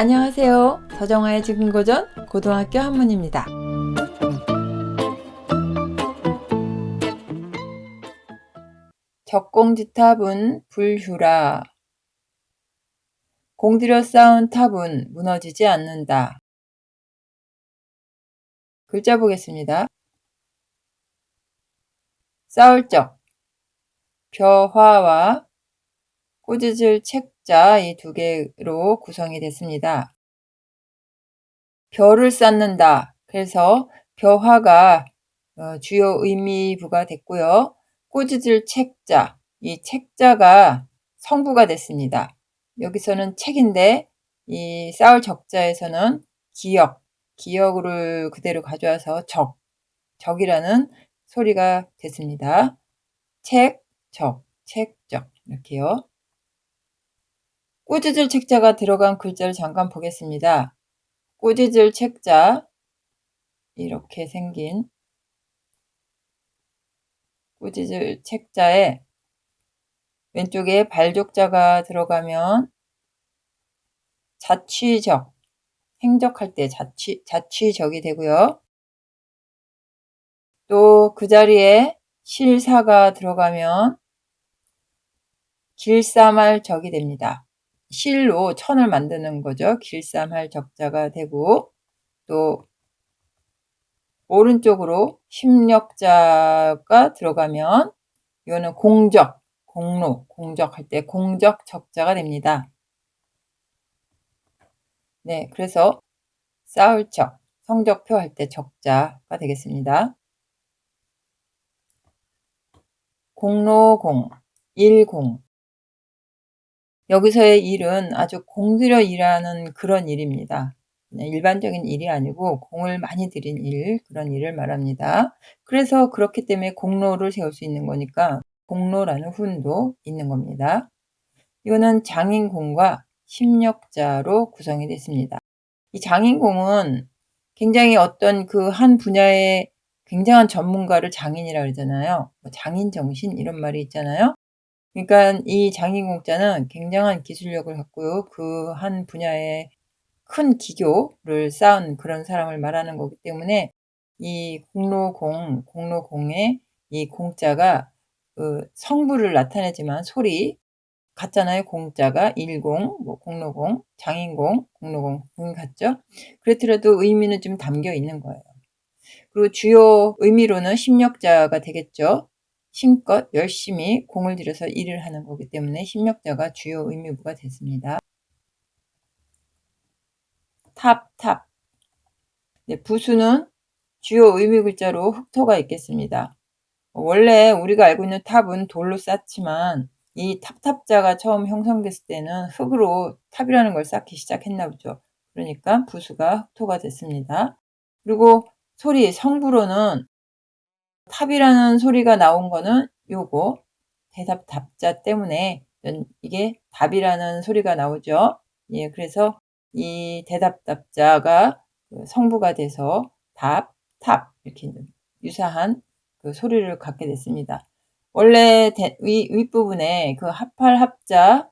안녕하세요. 서정아의 지금 고전 고등학교 한문입니다. 적공지탑은 불휴라. 공들여 쌓은 탑은 무너지지 않는다. 글자 보겠습니다. 쌓을 적 벼화와 꾸짖을 책 자 이 두 개로 구성이 됐습니다. 벼를 쌓는다. 그래서 벼화가 어, 주요 의미부가 됐고요. 꾸짖을 책자, 이 책자가 성부가 됐습니다. 여기서는 책인데 이 쌓을 적자에서는 기역, 기역을 그대로 가져와서 적, 적이라는 소리가 됐습니다. 책, 적, 책, 적 이렇게요. 꾸짖을 책자가 들어간 글자를 잠깐 보겠습니다. 꾸짖을 책자 이렇게 생긴 꾸짖을 책자에 왼쪽에 발족자가 들어가면 자취적, 행적할 때 자취, 자취적이 되고요. 또 그 자리에 실사가 들어가면 길쌈할 적이 됩니다. 실로 천을 만드는 거죠. 길쌈할 적자가 되고 또 오른쪽으로 심력자가 들어가면 이거는 공적, 공로, 공적할 때 공적 적자가 됩니다. 네, 그래서 쌓을 적, 성적표 할 때 적자가 되겠습니다. 공로공, 일공. 여기서의 일은 아주 공들여 일하는 그런 일입니다. 일반적인 일이 아니고 공을 많이 들인 일, 그런 일을 말합니다. 그래서 그렇기 때문에 공로를 세울 수 있는 거니까 공로라는 훈도 있는 겁니다. 이거는 장인공과 심력자로 구성이 됐습니다. 이 장인공은 굉장히 어떤 그 한 분야의 굉장한 전문가를 장인이라 그러잖아요. 뭐 장인 정신 이런 말이 있잖아요. 그러니까 이 장인공자는 굉장한 기술력을 갖고요. 그 한 분야의 큰 기교를 쌓은 그런 사람을 말하는 거기 때문에 이 공로공, 공로공의 이 공자가 그 성부를 나타내지만 소리 같잖아요. 공자가 일공, 뭐 공로공, 장인공, 공로공, 공 같죠? 그렇더라도 의미는 좀 담겨 있는 거예요. 그리고 주요 의미로는 심력자가 되겠죠. 힘껏 열심히 공을 들여서 일을 하는 거기 때문에 심력자가 주요 의미부가 됐습니다. 탑, 탑. 네, 부수는 주요 의미 글자로 흑토가 있겠습니다. 원래 우리가 알고 있는 탑은 돌로 쌓지만 이 탑탑자가 처음 형성됐을 때는 흙으로 탑이라는 걸 쌓기 시작했나 보죠. 그러니까 부수가 흑토가 됐습니다. 그리고 소리 성부로는 탑이라는 소리가 나온 거는 요거 대답 답자 때문에 이게 답이라는 소리가 나오죠. 예, 그래서 이 대답 답자가 그 성부가 돼서 답, 탑 이렇게 유사한 그 소리를 갖게 됐습니다. 원래 대, 위, 윗부분에 그 합할 합자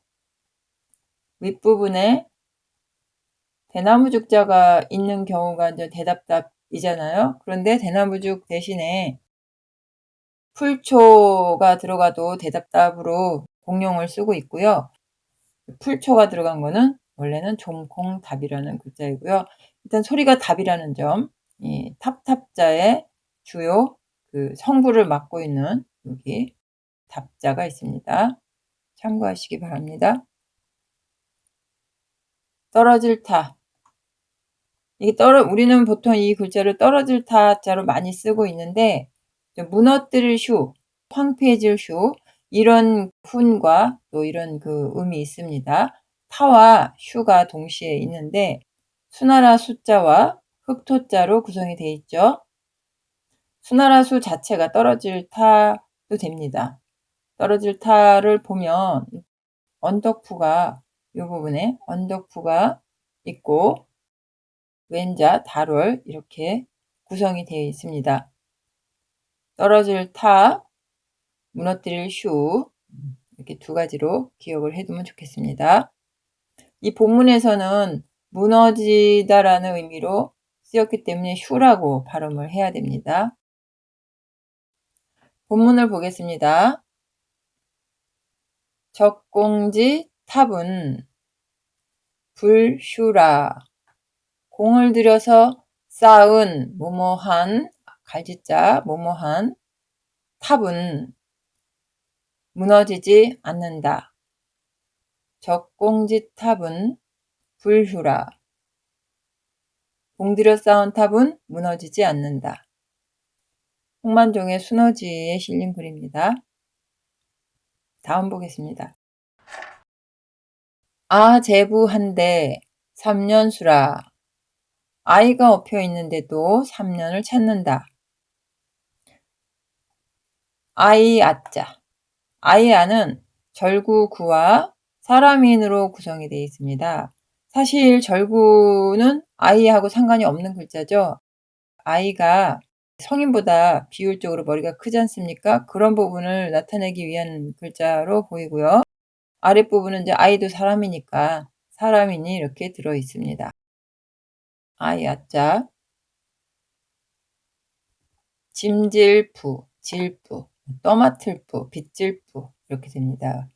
윗부분에 대나무 죽자가 있는 경우가 이제 대답답이잖아요. 그런데 대나무 죽 대신에 풀초가 들어가도 대답답으로 공용을 쓰고 있고요. 풀초가 들어간 거는 원래는 종콩답이라는 글자이고요. 일단 소리가 답이라는 점, 이 탑탑자의 주요 그 성부를 맡고 있는 여기 답자가 있습니다. 참고하시기 바랍니다. 떨어질 타. 이게 떨어 우리는 보통 이 글자를 떨어질 타자로 많이 쓰고 있는데 무너뜨릴 슈, 황폐해질 슈 이런 훈과 또 이런 그 의미 있습니다. 타와 슈가 동시에 있는데 수나라 숫자와 흑토자로 구성이 되어 있죠. 수나라 수 자체가 떨어질 타도 됩니다. 떨어질 타를 보면 언덕푸가 이 부분에 언덕푸가 있고 왼자, 달월 이렇게 구성이 되어 있습니다. 떨어질 타, 무너뜨릴 슈 이렇게 두 가지로 기억을 해두면 좋겠습니다. 이 본문에서는 무너지다라는 의미로 쓰였기 때문에 휴라고 발음을 해야 됩니다. 본문을 보겠습니다. 적공지 탑은 불휴라. 공을 들여서 쌓은 뭐뭐한 갈지자 뭐뭐한 탑은 무너지지 않는다. 적공지 탑은 불휴라. 공들여 쌓은 탑은 무너지지 않는다. 홍만종의 수너지에 실린 글입니다. 다음 보겠습니다. 아 제부한데 3년수라 아이가 엎여 있는데도 3년을 찾는다. 아이 아자 아이 아는 절구구와 사람인으로 구성이 되어 있습니다. 사실 절구는 아이하고 상관이 없는 글자죠. 아이가 성인보다 비율적으로 머리가 크지 않습니까? 그런 부분을 나타내기 위한 글자로 보이고요. 아랫부분은 이제 아이도 사람이니까 사람이니 이렇게 들어 있습니다. 아이 아자 짐질부, 질부, 떠맡을 부, 빗질 부 이렇게 됩니다.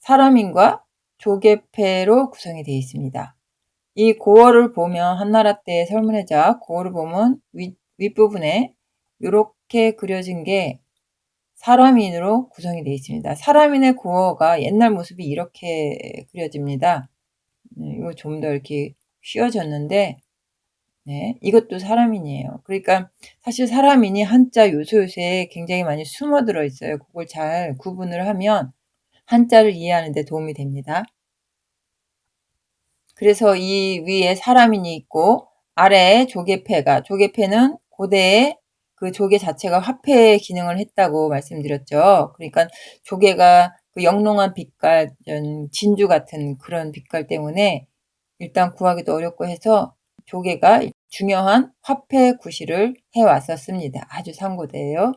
사람인과 조개패로 구성이 되어 있습니다. 이 고어를 보면 한나라 때 설문해자 고어를 보면 윗, 윗부분에 이렇게 그려진 게 사람인으로 구성이 되어 있습니다. 사람인의 고어가 옛날 모습이 이렇게 그려집니다. 네, 이거 좀 더 이렇게 휘어졌는데 네, 이것도 사람인이에요. 그러니까 사실 사람인이 한자 요소 요소에 굉장히 많이 숨어 들어 있어요. 그걸 잘 구분을 하면 한자를 이해하는 데 도움이 됩니다. 그래서 이 위에 사람인이 있고 아래에 조개패가 조개패는 고대에 그 조개 자체가 화폐 기능을 했다고 말씀드렸죠. 그러니까 조개가 그 영롱한 빛깔, 진주 같은 그런 빛깔 때문에 일단 구하기도 어렵고 해서 조개가 중요한 화폐 구실을 해왔었습니다. 아주 상고대예요.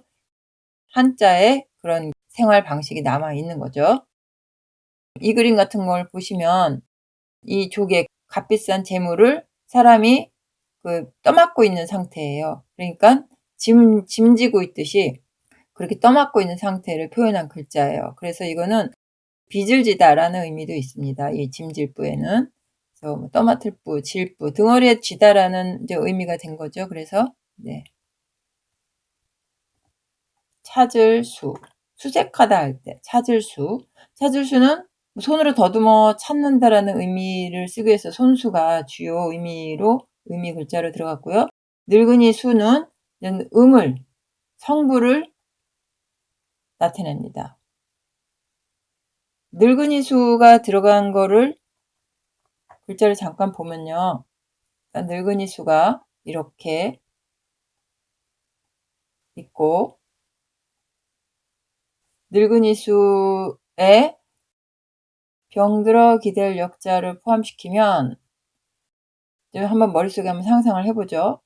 한자에 그런 생활 방식이 남아 있는 거죠. 이 그림 같은 걸 보시면 이 조개 값비싼 재물을 사람이 그 떠맡고 있는 상태예요. 그러니까 짐, 짐지고 있듯이 그렇게 떠맡고 있는 상태를 표현한 글자예요. 그래서 이거는 빚을 지다라는 의미도 있습니다. 이 짐질부에는. 그래서 뭐 떠맡을 부, 질 부, 등어리에 지다라는 이제 의미가 된 거죠. 그래서, 네. 찾을 수. 수색하다 할 때, 찾을 수. 찾을 수는 손으로 더듬어 찾는다라는 의미를 쓰기 위해서 손수가 주요 의미로 의미 글자로 들어갔고요. 늙은이 수는 음을 성부를 나타냅니다. 늙은이 수가 들어간 거를 글자를 잠깐 보면요. 늙은이 수가 이렇게 있고 늙은이 수에 병들어 기댈 역자를 포함시키면 한번 머릿속에 한번 상상을 해보죠.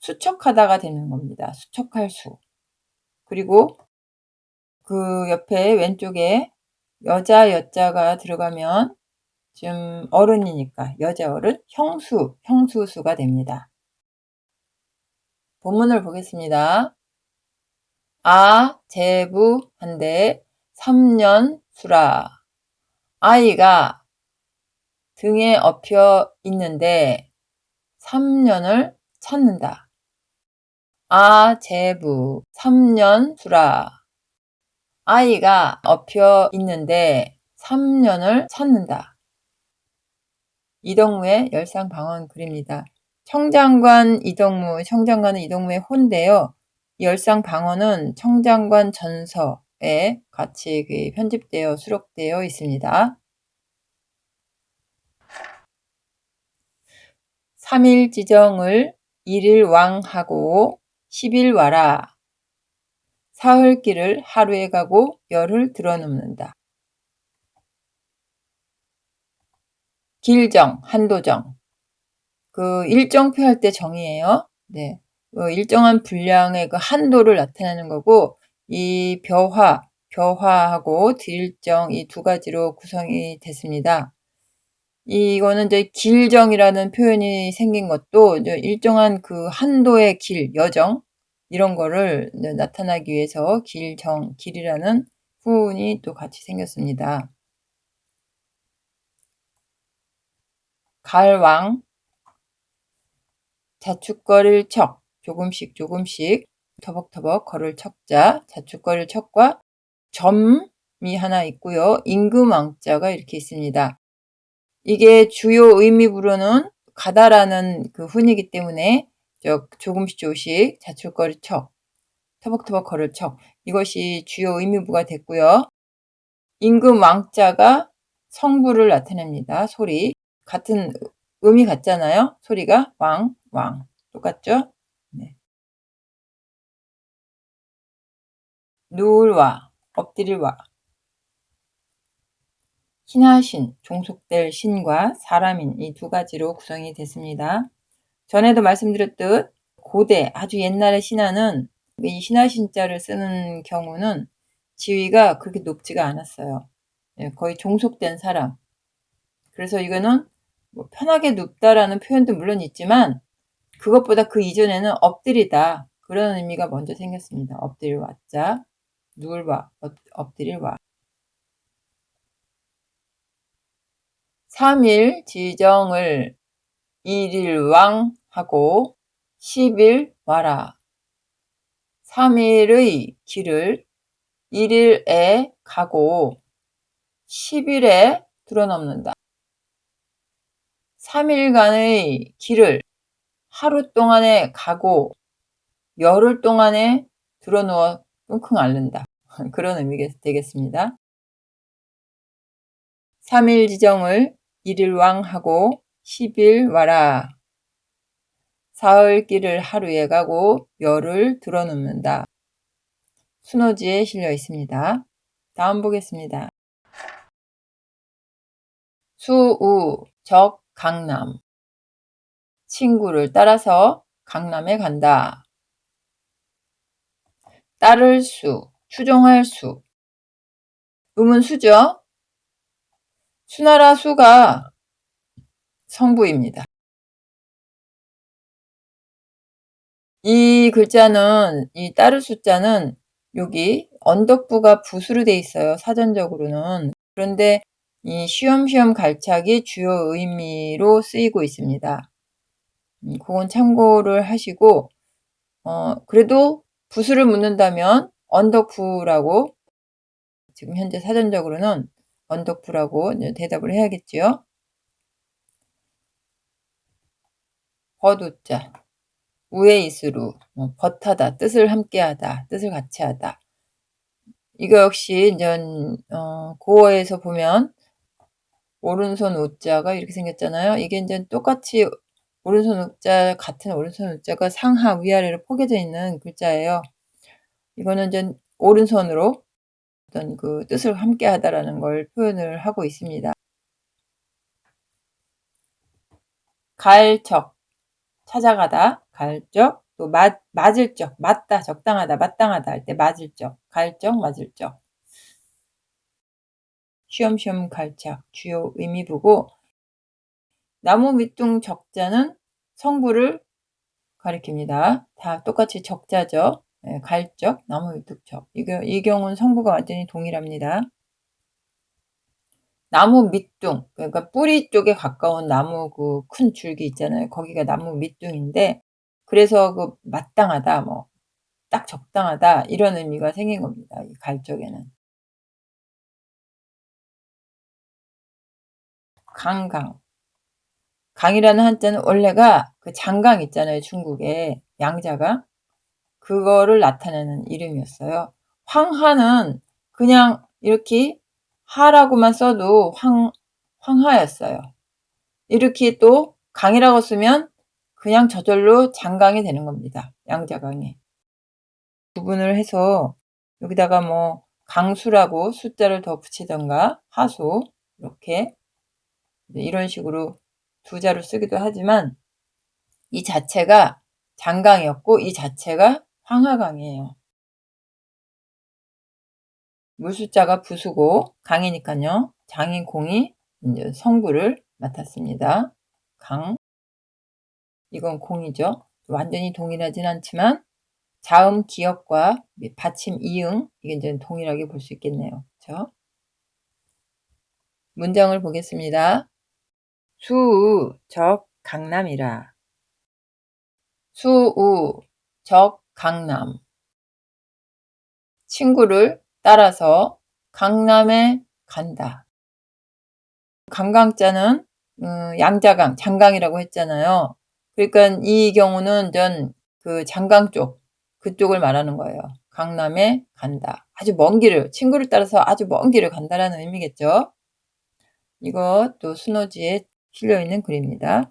수척하다가 되는 겁니다. 수척할 수. 그리고 그 옆에 왼쪽에 여자 여자가 들어가면 지금 어른이니까 여자 어른 형수 형수수가 됩니다. 본문을 보겠습니다. 아 제부 한데 3년 수라 아이가 등에 엎여 있는데 3년을 찾는다. 아, 제부, 3년 수라. 아이가 엎여 있는데 3년을 찾는다. 이동무의 열상 방언 글입니다. 청장관 이동무, 청장관은 이동무의 혼데요. 열상 방언은 청장관 전서, 에 같이 그 편집되어 수록되어 있습니다. 3일 지정을 1일 왕하고 10일 와라. 사흘길을 하루에 가고 열흘 들어눕는다. 길정, 한도정. 그 일정표 할 때 정이에요. 네. 그 일정한 분량의 그 한도를 나타내는 거고 이 벼화, 벼화하고 딜정 이 두 가지로 구성이 됐습니다. 이거는 이제 길정이라는 표현이 생긴 것도 일정한 그 한도의 길, 여정 이런 거를 나타나기 위해서 길정, 길이라는 후운이 또 같이 생겼습니다. 갈왕, 자축거릴 척, 조금씩 조금씩 터벅터벅 걸을 척자, 자축거릴 척과 점이 하나 있고요. 임금왕자가 이렇게 있습니다. 이게 주요 의미부로는 가다라는 그 훈이기 때문에 조금씩 조금씩 자축거릴 척, 터벅터벅 걸을 척 이것이 주요 의미부가 됐고요. 임금 왕자가 성부를 나타냅니다. 소리 같은 음이 같잖아요. 소리가 왕, 왕 똑같죠? 네. 누울 와 엎드릴 와 신하신, 종속될 신과 사람인 이 두 가지로 구성이 됐습니다. 전에도 말씀드렸듯 고대 아주 옛날의 신하는 이 신하신자를 쓰는 경우는 지위가 그렇게 높지가 않았어요. 예, 거의 종속된 사람. 그래서 이거는 뭐 편하게 눕다라는 표현도 물론 있지만 그것보다 그 이전에는 엎드리다 그런 의미가 먼저 생겼습니다. 엎드릴 와자, 누울 와, 엎드릴 와. 3일 지정을 1일 왕 하고 10일 와라. 3일의 길을 1일에 가고 10일에 들어넘는다. 3일간의 길을 하루 동안에 가고 열흘 동안에 들어누워 끙끙 앓는다. 그런 의미가 되겠습니다. 3일 지정을 1일 왕하고 10일 와라. 사흘 길을 하루에 가고 열을 들어놓는다. 순호지에 실려 있습니다. 다음 보겠습니다. 수우, 적, 강남. 친구를 따라서 강남에 간다. 따를 수, 추종할 수. 음은 수죠? 수나라 수가 성부입니다. 이 글자는 이 따를 숫자는 여기 언덕부가 붓으로 돼 있어요. 사전적으로는. 그런데 이 쉬엄쉬엄 갈착이 주요 의미로 쓰이고 있습니다. 음, 그건 참고를 하시고 어, 그래도 부수를 묻는다면 언덕부라고 지금 현재 사전적으로는 언덕부라고 대답을 해야겠지요. 버두자 우에 있으루 뭐, 뜻을 함께하다 뜻을 같이하다 이거 역시 이제 어, 고어에서 보면 오른손 우자가 이렇게 생겼잖아요. 이게 이제 똑같이 오른손 우자 같은 오른손 우자가 상하 위아래로 포개져 있는 글자예요. 이거는 이제 오른손으로 어떤 그 뜻을 함께 하다라는 걸 표현을 하고 있습니다. 갈적 찾아가다 갈적 또 맞, 맞을 적 맞다 적당하다 마땅하다 할 때 맞을 적 갈적 맞을 적 쉬엄쉬엄 갈착 주요 의미부고 나무 밑둥 적자는 성부를 가리킵니다. 다 똑같이 적자죠. 예, 갈적, 나무 위뚝적. 이거, 이 경우는 성부가 완전히 동일합니다. 나무 밑둥, 그러니까 뿌리 쪽에 가까운 나무 그 큰 줄기 있잖아요. 거기가 나무 밑둥인데, 그래서 그 마땅하다, 뭐, 딱 적당하다, 이런 의미가 생긴 겁니다. 이 갈적에는. 강강. 강이라는 한자는 원래가 그 장강 있잖아요. 중국에. 양자가. 그거를 나타내는 이름이었어요. 황하는 그냥 이렇게 하라고만 써도 황, 황하였어요. 이렇게 또 강이라고 쓰면 그냥 저절로 장강이 되는 겁니다. 양자강이. 구분을 해서 여기다가 뭐 강수라고 숫자를 더 붙이던가 하수 이렇게 이런 식으로 두 자로 쓰기도 하지만 이 자체가 장강이었고 이 자체가 황하강이에요. 물숫자가 부수고 강이니까요. 장인 공이 이제 성부를 맡았습니다. 강. 이건 공이죠. 완전히 동일하진 않지만 자음 기역과 받침 이응 이게 이제 동일하게 볼 수 있겠네요. 그렇죠? 문장을 보겠습니다. 수우 적 강남이라. 수우 적 강남. 친구를 따라서 강남에 간다. 강강자는 음, 양자강, 장강이라고 했잖아요. 그러니까 이 경우는 전 그 장강 쪽 그쪽을 말하는 거예요. 강남에 간다. 아주 먼 길을 친구를 따라서 아주 먼 길을 간다라는 의미겠죠. 이것도 순호지에 실려 있는 글입니다.